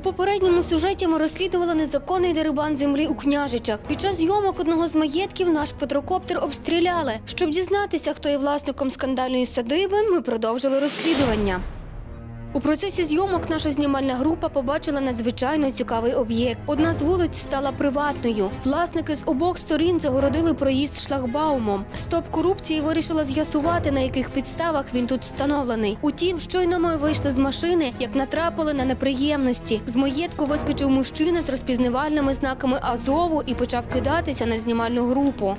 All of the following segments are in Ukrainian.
У попередньому сюжеті ми розслідували незаконний дерибан землі у княжичах. Під час зйомок одного з маєтків наш квадрокоптер обстріляли. Щоб дізнатися, хто є власником скандальної садиби, ми продовжили розслідування. У процесі зйомок наша знімальна група побачила надзвичайно цікавий об'єкт. Одна з вулиць стала приватною. Власники з обох сторін загородили проїзд шлагбаумом. Стоп корупції вирішила з'ясувати, на яких підставах він тут встановлений. Утім, щойно ми вийшли з машини, як натрапили на неприємності. З маєтку вискочив мужчина з розпізнавальними знаками Азову і почав кидатися на знімальну групу.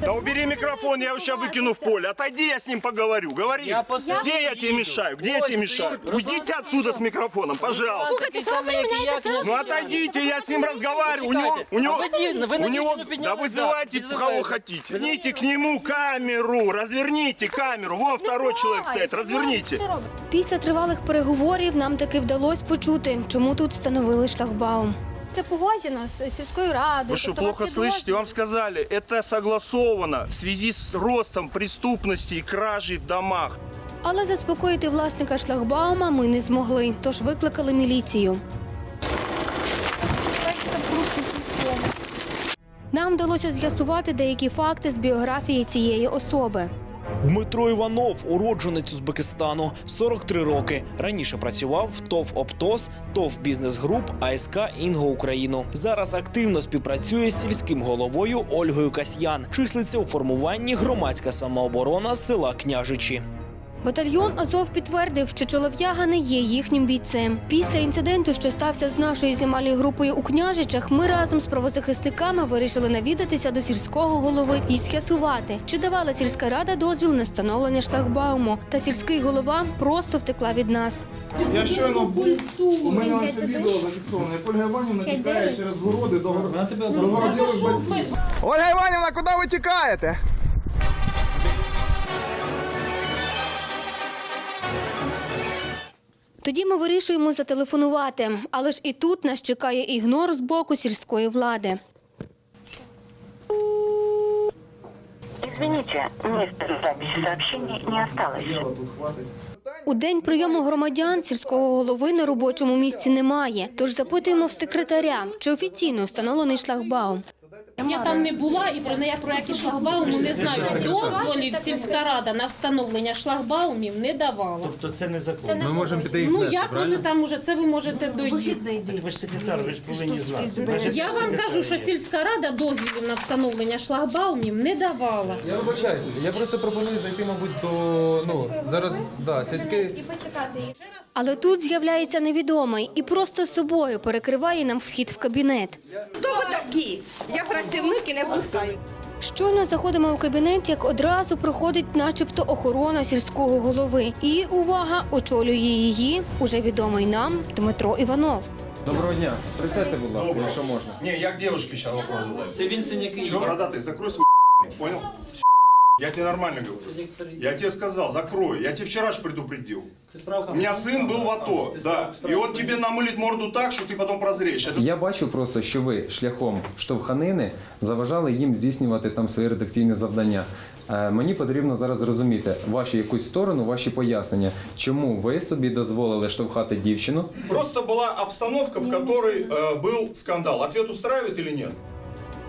Да убери микрофон, я его сейчас выкину в поле. Отойди, я с ним поговорю. Говори. Я посадил. Где я тебе мешаю? Где я тебе мешаю? Уйдите отсюда с микрофоном, пожалуйста. Такий самий, як і я, княжич Ну Яна. отойдите, я с ним разговариваю. У него, у него, А ви ді- ви на у него, дівчину да підняли? вызывайте Да, кого вызывайте. хотите. Верните к нему камеру, разверните камеру. Вон второй человек стоит, разверните. Після тривалих переговорів нам таки вдалося почути, чому тут встановили шлагбаум. Це погоджено з сільською радою. Вы что, тобто у вас плохо є слышите? дозвіл. Вам сказали, это согласовано в связи с ростом преступности и кражей в домах. Але заспокоїти власника шлагбаума ми не змогли, тож викликали міліцію. Нам вдалося з'ясувати деякі факти з біографії цієї особи. Дмитро Іванов, уродженець Узбекистану, 43 роки. Раніше працював в ТОВ Оптос, ТОВ Бізнес Груп, АСК Інго Україну. Зараз активно співпрацює з сільським головою Ольгою Касьян. Числиться у формуванні громадська самооборона села Княжичі. Батальйон Азов підтвердив, що чолов'яга не є їхнім бійцем. Після інциденту, що стався з нашою знімальною групою у княжичах, ми разом з правозахисниками вирішили навідатися до сільського голови і з'ясувати, чи давала сільська рада дозвіл на встановлення шлагбауму. Та сільський голова просто втекла від нас. Я щойно був, у мене на це відео зафіксоване. Ольга Іванівна тікає через городи до, гор- до городілих батьків. Ольга Іванівна, куди ви тікаєте? Тоді ми вирішуємо зателефонувати, але ж і тут нас чекає ігнор з боку сільської влади. Извините, места записи сообщений не осталось. У день прийому громадян сільського голови на робочому місці немає. Тож запитуємо в секретаря, чи офіційно встановлений шлагбаум. Я там не була і про неї про які шлагбауми не знаю. Дозволів сільська рада на встановлення шлагбаумів не давала. Тобто це незаконно. Ми можемо піти їх Ну знести, як вони там уже це ви можете доїти? Так ви ж секретар, ви ж повинні знати. Я вам кажу, що сільська рада дозволів на встановлення шлагбаумів не давала. Я вибачаюся, я просто пропоную зайти, мабуть, до ну зараз да, сільське. І почекати її. Але тут з'являється невідомий і просто собою перекриває нам вхід в кабінет. Хто ви такі? Я працівник і не пускають. Щойно заходимо в кабінет, як одразу проходить, начебто, охорона сільського голови. І увага, очолює її уже відомий нам Дмитро Іванов. Доброго дня. Присядьте, будь ласка, якщо можна. Ні, як к девушке вопрос задаю. Це він синяки. Чого? бородатый, закрой свой понял? Я тебе нормально говорю. Я тебе сказал, закрой. Я тебе вчера же предупредил. У меня сын был в АТО, да. И он тебе намылит морду так, что ты потом прозреешь. Это Я бачу просто, що ви шляхом штовханини заважали їм здійснювати там свої редакційні завдання. Е, Мені потрібно зараз зрозуміти вашу якусь сторону, ваші пояснення, чому ви собі дозволили штовхати дівчину, просто была обстановка, в которой э, был скандал. Ответ устраивает или нет?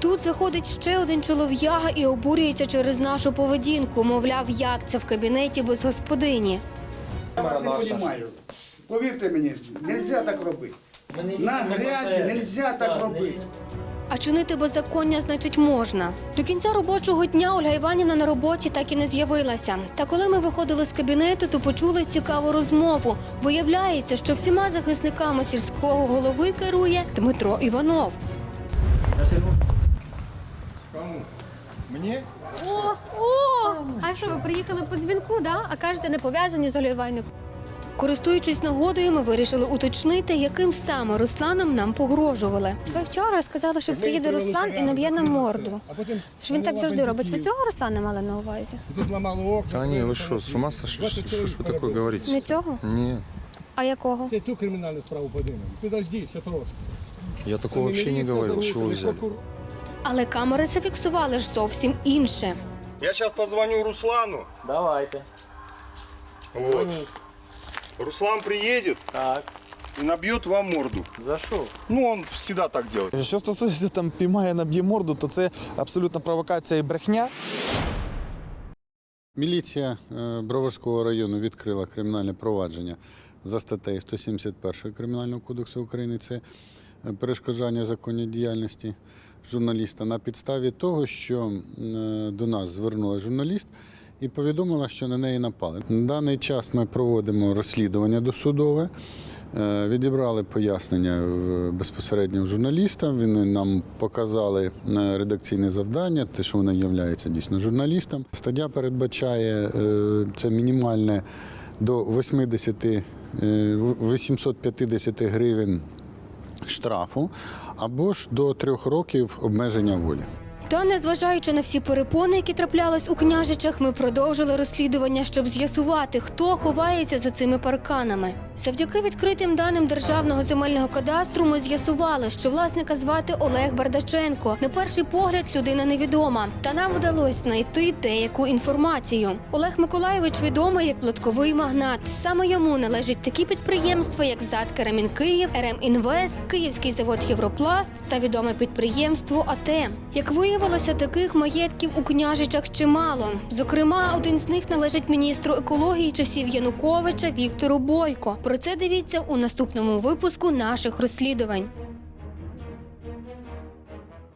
Тут заходить ще один чолов'яга і обурюється через нашу поведінку. Мовляв, як це в кабінеті без господині. Я вас не розумію. Повірте мені, не можна так робити. На грязі не можна так робити. А чинити беззаконня, значить, можна. До кінця робочого дня Ольга Іванівна на роботі так і не з'явилася. Та коли ми виходили з кабінету, то почули цікаву розмову. Виявляється, що всіма захисниками сільського голови керує Дмитро Іванов. Мне? О, о! А що, ви приїхали по дзвінку, да? А кажете, не пов'язані з Олею Іванівною? Користуючись нагодою, ми вирішили уточнити, яким саме Русланом нам погрожували. Ви вчора сказали, що приїде Руслан і наб'є на морду. Що він так завжди робить. Ви цього Руслана мали на увазі? Тут ламало окна. Та ні, ви що, з ума сошли? Що ж ви таке говорите? Не цього? Ні, А якого? Це ту кримінальну справу подивимо. Підожди, ще трошки. я такого взагалі не говорив. Чого ви взяли? Але камери зафіксували ж зовсім інше. Я сейчас позвоню Руслану. Давайте. Вот. Дзвоніть. Руслан приедет. Так. и набьет вам морду. За що? Ну, он всегда так делает. Що стосується там піймає наб'є морду, то це абсолютно провокація і брехня. Міліція е, Броварського району відкрила кримінальне провадження за статтею 171 Кримінального кодексу України. Це е, перешкоджання законній діяльності журналіста на підставі того, що е, до нас звернула журналіст і повідомила, що на неї напали. На даний час ми проводимо розслідування досудове. Е, Відібрали пояснення безпосередньо журналіста. Вони нам показали е, редакційне завдання, те, що вона є дійсно журналістом. Стаття передбачає це мінімальне до 80, е, 850 гривень штрафу або ж до трьох років обмеження волі. Та незважаючи на всі перепони, які траплялись у княжичах, ми продовжили розслідування, щоб з'ясувати, хто ховається за цими парканами. Завдяки відкритим даним державного земельного кадастру ми з'ясували, що власника звати Олег Бардаченко. На перший погляд людина невідома, та нам вдалося знайти деяку інформацію. Олег Миколайович відомий як платковий магнат. Саме йому належать такі підприємства, як ЗАД Керамін Київ, РМ Інвест, Київський завод Європласт та відоме підприємство АТ. Як виявилося, таких маєтків у княжичах чимало. Зокрема, один з них належить міністру екології часів Януковича Віктору Бойко. Про це дивіться у наступному випуску наших розслідувань.